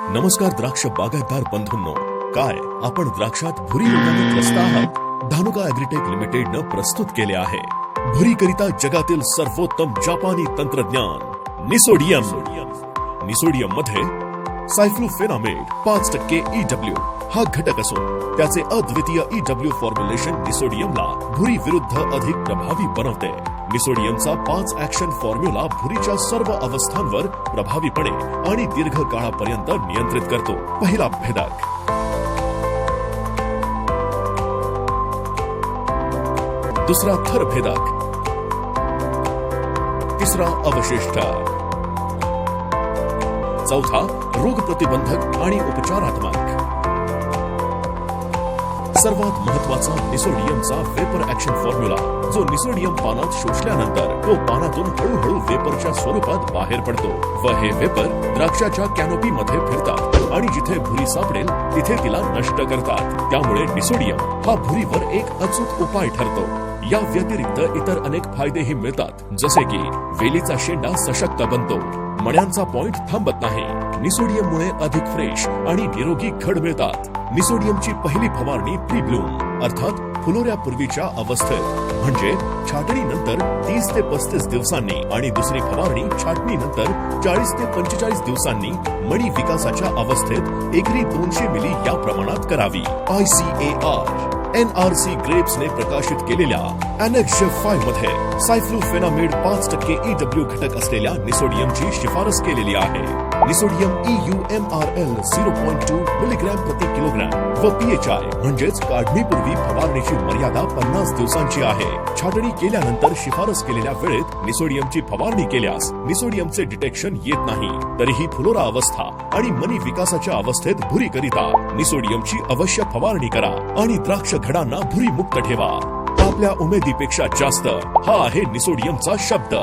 नमस्कार द्राक्ष बागायतदार बंधूंनो. काय आपण द्राक्षात भुरी रोगाने त्रस्त आहात? धानुका अॅग्रिटेक न प्रस्तुत केले आहे. भुरी करिता जगातील सर्वोत्तम जापानी तंत्रज्ञान निसोडियम. निसोडियममध्ये सायफ्लुफेनामेड पाच टक्के ईडब्ल्यू हा घटक असून त्याचे अद्वितीय ईडब्ल्यू फॉर्म्युलेशन निसोडियमला भुरी विरुद्ध अधिक प्रभावी बनवते. निसोडियमचा पाच ऍक्शन फॉर्म्युला भुरीच्या सर्व अवस्थांवर प्रभावीपणे आणि दीर्घ काळापर्यंत नियंत्रित करतो. पहिला भेदक. दुसरा थर भेदक. तिसरा अवशिष्ट. चौथा रोग प्रतिबंधक आणि उपचारात्मक. सर्वात महत्त्वाचा निसोडियमचा वेपर ऍक्शन फॉर्म्युला जो निसोडियम पानात शोषल्यानंतर तो पानातून हळूहळू वेपरच्या स्वरूपात बाहेर पडतो. व हे वेपर द्राक्षाच्या कॅनोपी मध्ये फिरतात आणि जिथे भुरी सापडेल तिथे तिला नष्ट करतात. त्यामुळे निसोडियम हा भुरीवर एक अचूक उपाय ठरतो. या व्यतिरिक्त इतर अनेक फायदेही मिळतात. जसे की वेलीचा शेंडा सशक्त बनतो. मण्यांचा पॉइंट थांबत नाही. निसोडियममुळे अधिक फ्रेश आणि निरोगी घड मिळतात. निसोडियमची पहिली फवारणी प्री ब्लूम अर्थात फुलोऱ्यापूर्वीच्या अवस्थेत. म्हणजे छाटणीनंतर तीस ते पस्तीस दिवसांनी आणि दुसरी फवारणी छाटणीनंतर चाळीस ते पंचेचाळीस दिवसांनी मणी विकासाच्या अवस्थेत एकरी दोनशे मिली या प्रमाणात करावी. I C A R N R C ग्रेप्सने प्रकाशित केलेल्या अनेक्स फायमध्ये सायफ्लुफेनामेड पाच टक्के ईडब्ल्यू घटक असलेल्या निसोडियमची शिफारस केलेली आहे. निसोडियम E U M R L zero point two milligram प्रति किलोग्रॅम व पीएचआय म्हणजेच काढणीपूर्वी फवारणीची मर्यादा पन्नास दिवसांची आहे. छाटणी केल्यानंतर शिफारस केलेल्या वेळेत निसोडियमची फवारणी केल्यास निसोडियमचे डिटेक्शन येत नाही. तरीही फुलोरा अवस्था आणि मनी विकासाच्या अवस्थेत भुरी करिता निसोडियमची अवश्य फवारणी करा आणि द्राक्ष घडांना भुरी मुक्त ठेवा. आपल्या उमेदीपेक्षा जास्त हा आहे निसोडियमचा शब्द.